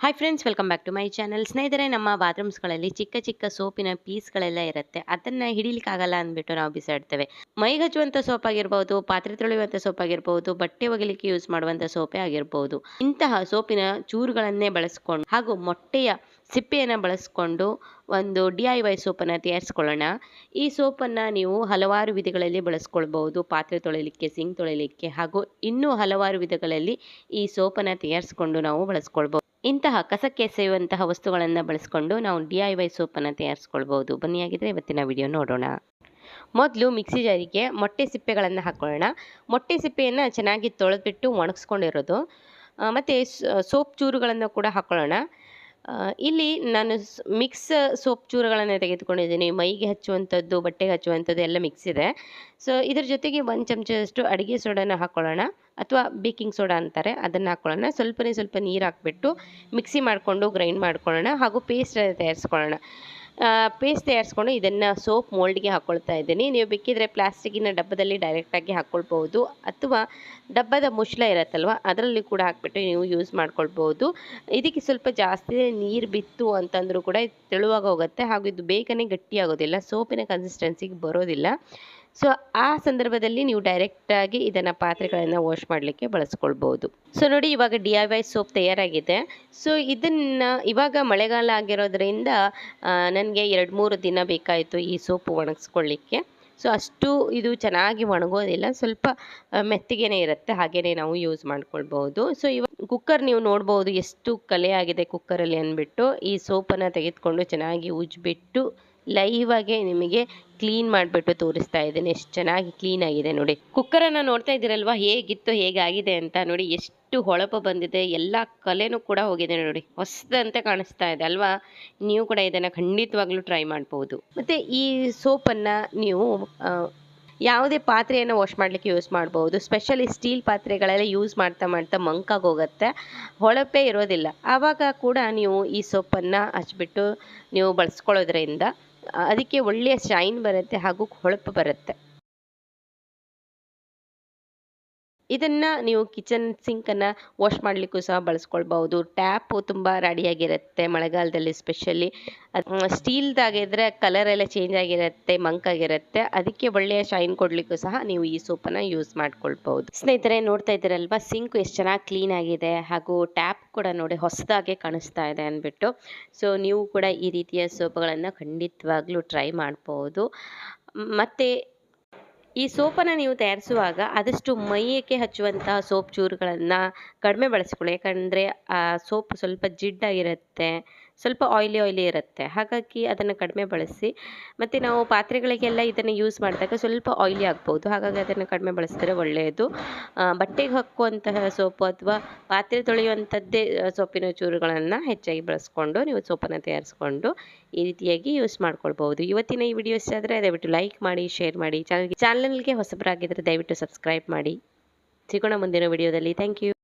Hi friends welcome back to my channel ಸ್ನೇಹಿತರೆ, ನಮ್ಮ ಬಾತ್ರೂಮ್ಸ್ಗಳಲ್ಲಿ ಚಿಕ್ಕ ಚಿಕ್ಕ ಸೋಪಿನ ಪೀಸ್ಗಳೆಲ್ಲ ಇರುತ್ತೆ. ಅದನ್ನು ಹಿಡೀಲಿಕ್ಕಾಗಲ್ಲ ಅಂದ್ಬಿಟ್ಟು ನಾವು ಬಿಸಾಡ್ತೇವೆ. ಮೈ ಹಚ್ಚುವಂಥ ಸೋಪ್ ಆಗಿರ್ಬೋದು, ಪಾತ್ರೆ ತೊಳೆಯುವಂಥ ಸೋಪ್ ಆಗಿರ್ಬೋದು, ಬಟ್ಟೆ ಒಗಿಲಿಕ್ಕೆ ಯೂಸ್ ಮಾಡುವಂಥ ಸೋಪೇ ಆಗಿರ್ಬೋದು. ಇಂತಹ ಸೋಪಿನ ಚೂರುಗಳನ್ನೇ ಬಳಸ್ಕೊಂಡು, ಹಾಗೂ ಮೊಟ್ಟೆಯ ಸಿಪ್ಪೆಯನ್ನು ಬಳಸ್ಕೊಂಡು ಒಂದು ಡಿ ಐ ವೈ ಸೋಪನ್ನು ತಯಾರಿಸ್ಕೊಳ್ಳೋಣ. ಈ ಸೋಪನ್ನು ನೀವು ಹಲವಾರು ವಿಧಗಳಲ್ಲಿ ಬಳಸ್ಕೊಳ್ಬಹುದು. ಪಾತ್ರೆ ತೊಳೆಯಲಿಕ್ಕೆ ಸಿಂಕ್ ತೊಳೆಯಲಿಕ್ಕೆ ಹಾಗೂ ಇನ್ನೂ ಹಲವಾರು ವಿಧಗಳಲ್ಲಿ ಈ ಸೋಪನ್ನು ತಯಾರಿಸ್ಕೊಂಡು ನಾವು ಬಳಸ್ಕೊಳ್ಬಹುದು. ಇಂತಹ ಕಸಕ್ಕೆ ಎಸೆಯುವಂತಹ ವಸ್ತುಗಳನ್ನು ಬಳಸ್ಕೊಂಡು ನಾವು ಡಿ ಐ ವೈ ಸೋಪನ್ನು ತಯಾರಿಸ್ಕೊಳ್ಬೋದು ಬನ್ನಿ ಆಗಿದ್ರೆ ಇವತ್ತಿನ ವಿಡಿಯೋ ನೋಡೋಣ. ಮೊದಲು ಮಿಕ್ಸಿ ಜಾರಿಗೆ ಮೊಟ್ಟೆ ಸಿಪ್ಪೆಗಳನ್ನು ಹಾಕೊಳ್ಳೋಣ. ಮೊಟ್ಟೆ ಸಿಪ್ಪೆಯನ್ನು ಚೆನ್ನಾಗಿ ತೊಳೆದ್ಬಿಟ್ಟು ಒಣಗಿಸ್ಕೊಂಡಿರೋದು. ಮತ್ತು ಸೋಪ್ ಚೂರುಗಳನ್ನು ಕೂಡ ಹಾಕ್ಕೊಳ್ಳೋಣ ಆ, ಇಲ್ಲಿ ನಾನು ಮಿಕ್ಸ್ ಸೋಪ್ ಚೂರುಗಳನ್ನು ತೆಗೆದುಕೊಂಡಿದ್ದೀನಿ. ಮೈಗೆ ಹಚ್ಚುವಂಥದ್ದು, ಬಟ್ಟೆಗೆ ಹಚ್ಚುವಂಥದ್ದು ಎಲ್ಲ ಮಿಕ್ಸ್ ಇದೆ. ಸೊ ಇದ್ರ ಜೊತೆಗೆ ಒಂದು ಚಮಚದಷ್ಟು ಅಡುಗೆ ಸೋಡಾನ ಹಾಕ್ಕೊಳ್ಳೋಣ ಅಥವಾ ಬೇಕಿಂಗ್ ಸೋಡಾ ಅಂತಾರೆ, ಅದನ್ನು ಹಾಕ್ಕೊಳ್ಳೋಣ ಸ್ವಲ್ಪನೇ ಸ್ವಲ್ಪ ನೀರು ಹಾಕ್ಬಿಟ್ಟು ಮಿಕ್ಸಿ ಮಾಡಿಕೊಂಡು ಗ್ರೈಂಡ್ ಮಾಡ್ಕೊಳ್ಳೋಣ. ಹಾಗೂ ಪೇಸ್ಟ್ ತಯಾರಿಸ್ಕೊಳ್ಳೋಣ. ಪೇಸ್ಟ್ ತಯಾರಿಸ್ಕೊಂಡು ಇದನ್ನು ಸೋಪ್ ಮೋಲ್ಡ್ಗೆ ಹಾಕ್ಕೊಳ್ತಾ ಇದ್ದೀನಿ. ನೀವು ಬೇಕಿದ್ರೆ ಪ್ಲಾಸ್ಟಿಕ್ಕಿನ ಡಬ್ಬದಲ್ಲಿ ಡೈರೆಕ್ಟಾಗಿ ಹಾಕ್ಕೊಳ್ಬೋದು ಅಥವಾ ಡಬ್ಬದ ಮುಚ್ಚಳ ಇರುತ್ತಲ್ವ, ಅದರಲ್ಲಿ ಕೂಡ ಹಾಕ್ಬಿಟ್ಟು ನೀವು ಯೂಸ್ ಮಾಡ್ಕೊಳ್ಬೋದು ಇದಕ್ಕೆ ಸ್ವಲ್ಪ ಜಾಸ್ತಿ ನೀರು ಬಿತ್ತು ಅಂತಂದರೂ ಕೂಡ ತೆಳುವಾಗಿ ಹೋಗುತ್ತೆ. ಹಾಗೂ ಇದು ಬೇಗನೆ ಗಟ್ಟಿಯಾಗೋದಿಲ್ಲ. ಸೋಪಿನ ಕನ್ಸಿಸ್ಟೆನ್ಸಿಗೆ ಬರೋದಿಲ್ಲ. ಸೊ ಆ ಸಂದರ್ಭದಲ್ಲಿ ನೀವು ಡೈರೆಕ್ಟಾಗಿ ಇದನ್ನು ಪಾತ್ರೆಗಳನ್ನು ವಾಶ್ ಮಾಡಲಿಕ್ಕೆ ಬಳಸ್ಕೊಳ್ಬೋದು. ಸೊ ನೋಡಿ ಇವಾಗ ಡಿ ಐ ವೈ ಸೋಪ್ ತಯಾರಾಗಿದೆ. ಸೊ ಇದನ್ನು ಇವಾಗ ಮಳೆಗಾಲ ಆಗಿರೋದ್ರಿಂದ ನನಗೆ ಎರಡು ಮೂರು ದಿನ ಬೇಕಾಯಿತು ಈ ಸೋಪು ಒಣಗಿಸ್ಕೊಳ್ಳಿಕ್ಕೆ ಸೊ ಅಷ್ಟು ಇದು ಚೆನ್ನಾಗಿ ಒಣಗೋದಿಲ್ಲ. ಸ್ವಲ್ಪ ಮೆತ್ತಿಗೆನೇ ಇರುತ್ತೆ. ಹಾಗೆಯೇ ನಾವು ಯೂಸ್ ಮಾಡ್ಕೊಳ್ಬೋದು. ಸೊ ಇವಾಗ ಕುಕ್ಕರ್ ನೀವು ನೋಡ್ಬೋದು ಎಷ್ಟು ಕಲೆ ಆಗಿದೆ ಕುಕ್ಕರಲ್ಲಿ ಅಂದ್ಬಿಟ್ಟು. ಈ ಸೋಪನ್ನು ತೆಗೆದುಕೊಂಡು ಚೆನ್ನಾಗಿ ಉಜ್ಜಿಬಿಟ್ಟು ಲೈವ್ ಆಗಿ ನಿಮಗೆ ಕ್ಲೀನ್ ಮಾಡಿಬಿಟ್ಟು ತೋರಿಸ್ತಾ ಇದ್ದೀನಿ. ಎಷ್ಟು ಚೆನ್ನಾಗಿ ಕ್ಲೀನ್ ಆಗಿದೆ ನೋಡಿ. ಕುಕ್ಕರನ್ನು ನೋಡ್ತಾ ಇದ್ದೀರಲ್ವಾ? ಹೇಗಿತ್ತು, ಹೇಗಾಗಿದೆ ಅಂತ ನೋಡಿ. ಎಷ್ಟು ಹೊಳಪು ಬಂದಿದೆ. ಎಲ್ಲ ಕಲೆನೂ ಕೂಡ ಹೋಗಿದೆ ನೋಡಿ. ಹೊಸದಂತೆ ಕಾಣಿಸ್ತಾ ಇದೆ ಅಲ್ವಾ? ನೀವು ಕೂಡ ಇದನ್ನು ಖಂಡಿತವಾಗ್ಲೂ ಟ್ರೈ ಮಾಡ್ಬೋದು. ಮತ್ತು ಈ ಸೋಪನ್ನು ನೀವು ಯಾವುದೇ ಪಾತ್ರೆಯನ್ನು ವಾಶ್ ಮಾಡಲಿಕ್ಕೆ ಯೂಸ್ ಮಾಡ್ಬೋದು. ಸ್ಪೆಷಲಿ ಸ್ಟೀಲ್ ಪಾತ್ರೆಗಳೆಲ್ಲ ಯೂಸ್ ಮಾಡ್ತಾ ಮಾಡ್ತಾ ಮಂಕಾಗಿ ಹೋಗುತ್ತೆ. ಹೊಳಪೇ ಇರೋದಿಲ್ಲ. ಆವಾಗ ಕೂಡ ನೀವು ಈ ಸೋಪನ್ನು ಹಚ್ಬಿಟ್ಟು ನೀವು ಬಳಸ್ಕೊಳ್ಳೋದ್ರಿಂದ ಅದಕ್ಕೆ ಒಳ್ಳೆಯ ಶೈನ್ ಬರುತ್ತೆ ಹಾಗೂ ಹೊಳಪು ಬರುತ್ತೆ. ಇದನ್ನು ನೀವು ಕಿಚನ್ ಸಿಂಕನ್ನು ವಾಶ್ ಮಾಡಲಿಕ್ಕೂ ಸಹ ಬಳಸ್ಕೊಳ್ಬಹುದು. ಟ್ಯಾಪು ತುಂಬ ರೆಡಿಯಾಗಿರುತ್ತೆ ಮಳೆಗಾಲದಲ್ಲಿ ಸ್ಪೆಷಲಿ ಸ್ಟೀಲ್ದಾಗಿದ್ರೆ ಕಲರ್ ಎಲ್ಲ ಚೇಂಜ್ ಆಗಿರುತ್ತೆ ಮಂಕಾಗಿರುತ್ತೆ ಅದಕ್ಕೆ ಒಳ್ಳೆಯ ಶೈನ್ ಕೊಡಲಿಕ್ಕೂ ಸಹ ನೀವು ಈ ಸೋಪನ್ನು ಯೂಸ್ ಮಾಡ್ಕೊಳ್ಬಹುದು. ಸ್ನೇಹಿತರೆ, ನೋಡ್ತಾ ಇದ್ದೀರಲ್ವಾ ಸಿಂಕ್ ಎಷ್ಟು ಚೆನ್ನಾಗಿ ಕ್ಲೀನ್ ಆಗಿದೆ ಹಾಗೂ ಟ್ಯಾಪ್ ಕೂಡ ನೋಡಿ ಹೊಸದಾಗೆ ಕಾಣಿಸ್ತಾ ಇದೆ ಅಂದ್ಬಿಟ್ಟು. ಸೊ ನೀವು ಕೂಡ ಈ ರೀತಿಯ ಸೋಪ್ಗಳನ್ನು ಖಂಡಿತವಾಗ್ಲೂ ಟ್ರೈ ಮಾಡ್ಬೋದು ಮತ್ತು ಈ ಸೋಪನ್ನು ನೀವು ತಯಾರಿಸುವಾಗ ಆದಷ್ಟು ಮೈಯಕ್ಕೆ ಹಚ್ಚುವಂತಹ ಸೋಪ್ ಚೂರುಗಳನ್ನು ಕಡಿಮೆ ಬಳಸಿಕೊಳ್ಳಿ. ಯಾಕಂದರೆ ಆ ಸೋಪ್ ಸ್ವಲ್ಪ ಜಿಡ್ಡಾಗಿರುತ್ತೆ. ಸ್ವಲ್ಪ ಆಯ್ಲಿ ಆಯ್ಲಿ ಇರುತ್ತೆ. ಹಾಗಾಗಿ ಅದನ್ನು ಕಡಿಮೆ ಬಳಸಿ. ಮತ್ತು ನಾವು ಪಾತ್ರೆಗಳಿಗೆಲ್ಲ ಇದನ್ನು ಯೂಸ್ ಮಾಡಿದಾಗ ಸ್ವಲ್ಪ ಆಯ್ಲಿ ಆಗ್ಬೋದು. ಹಾಗಾಗಿ ಅದನ್ನು ಕಡಿಮೆ ಬಳಸಿದ್ರೆ ಒಳ್ಳೆಯದು ಬಟ್ಟೆಗೆ ಹಾಕುವಂತಹ ಸೋಪು ಅಥವಾ ಪಾತ್ರೆ ತೊಳೆಯುವಂಥದ್ದೇ ಸೋಪಿನ ಚೂರುಗಳನ್ನು ಹೆಚ್ಚಾಗಿ ಬಳಸ್ಕೊಂಡು ನೀವು ಸೋಪನ್ನು ತಯಾರಿಸ್ಕೊಂಡು ಈ ರೀತಿಯಾಗಿ ಯೂಸ್ ಮಾಡ್ಕೊಳ್ಬೋದು ಇವತ್ತಿನ ಈ ವಿಡಿಯೋ ಆದರೆ ದಯವಿಟ್ಟು ಲೈಕ್ ಮಾಡಿ ಶೇರ್ ಮಾಡಿ. ಚಾನಲ್ಗೆ ಚಾನಲ್ಗೆ ಹೊಸಬರಾಗಿದ್ದರೆ ದಯವಿಟ್ಟು ಸಬ್ಸ್ಕ್ರೈಬ್ ಮಾಡಿ. ಸಿಗೋಣ ಮುಂದಿನ ವಿಡಿಯೋದಲ್ಲಿ ಥ್ಯಾಂಕ್ ಯು